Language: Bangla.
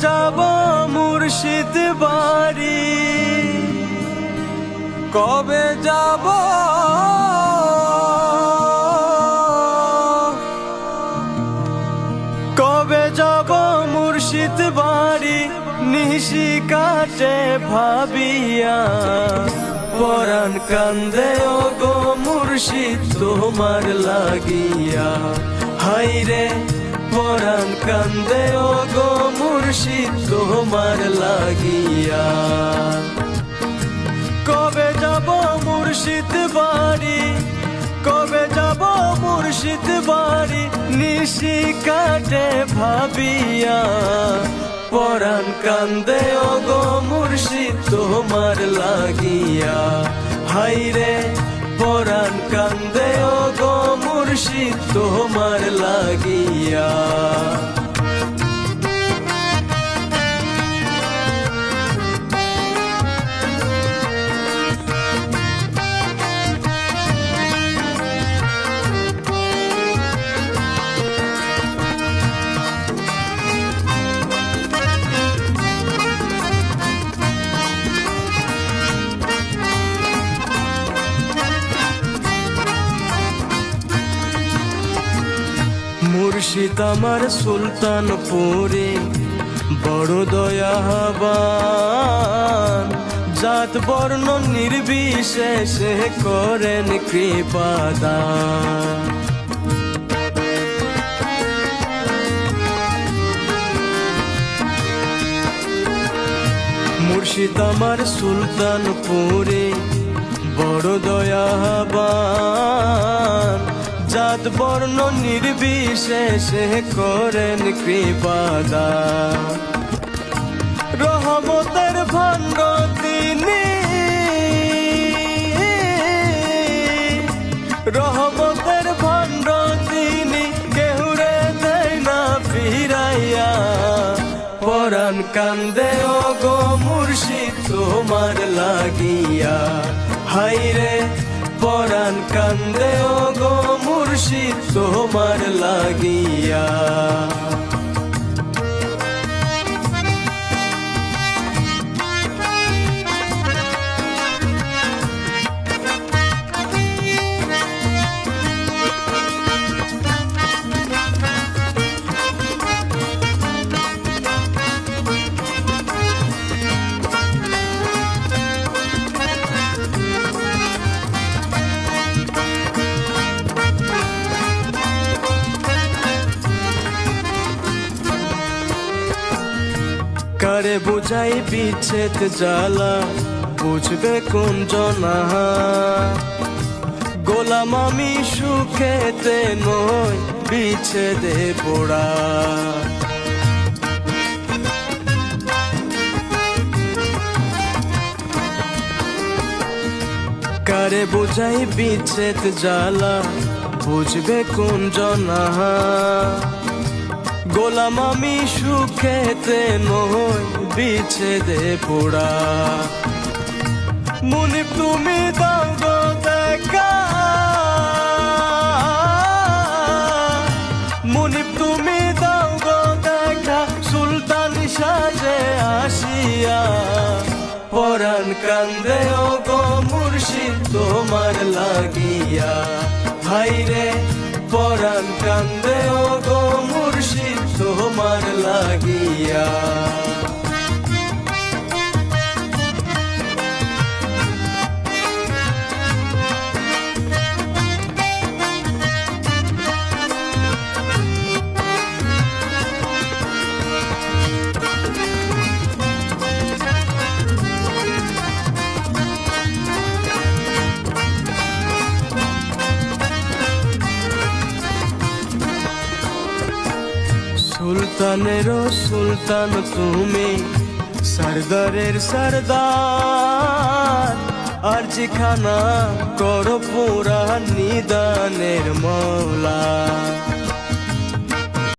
যাব মুর্শিদ বাড়ি। কবে যাব? কবে যাব মুর্শিদ বাড়ি? নিশি কাটে ভাবিয়া। পরাণ কান্দে গো মুর্শিদ, তোমার লাগিয়া। হাই রে পরাণ কান্দে ও গো মুর্শিদ, তোমার লাগিয়া। কবে যাব মুর্শিদ বাড়ি? কবে যাব মুর্শিদ বাড়ি? নিশি কাটে ভাবিয়া। পরাণ কান্দে ও গো মুর্শিদ, তোমার লাগিয়া। হাই রে মুর্শিদ তোমার লাগিয়া। মুর্শিদ আমার সুলতানপুরে, বড় দয়াবান। জাত বর্ণ নির্বিশেষে করেন কৃপাদান। মুর্শিদ আমার সুলতানপুরে, বড় দয়াবান। জাত বর্ণ নির্বিশেষে করেন কৃপাদা। রহমতের ভাঙ্গ তিনি। রহমতের ভাণ্ড তিনি। কেহুরে দেয় না ফিরাইয়া। পরাণ কান্দে গো মুর্শিদ তোমার লাগিয়া। হাই রে পরাণ কান্দে ও গো মুর্শিদ তোমার লাগিয়া। কারে বুঝাই বিচ্ছেদ জ্বালা। বুঝবে কোন জনা গোলাম আমি সুখেতে নই বিচ্ছেদে পোড়া। কারে বুঝাই বিচ্ছেদ জ্বালা? বুঝবে কোন জনা গোলাম আমি সুখেতে নই বিচ্ছেদে পোড়া। মুনি তুমি দাও গো তুমি সুলতান সাজে কান্দে ও গো মুর্শিদ তোমার লাগিয়া। ভাই রে পরাণ কান্দে ও গো তোমার লাগিয়া সুলতানেরও সুলতান তুমি। সরদারের সরদার আর যেখানা করো পুরা নিদানের মৌলা।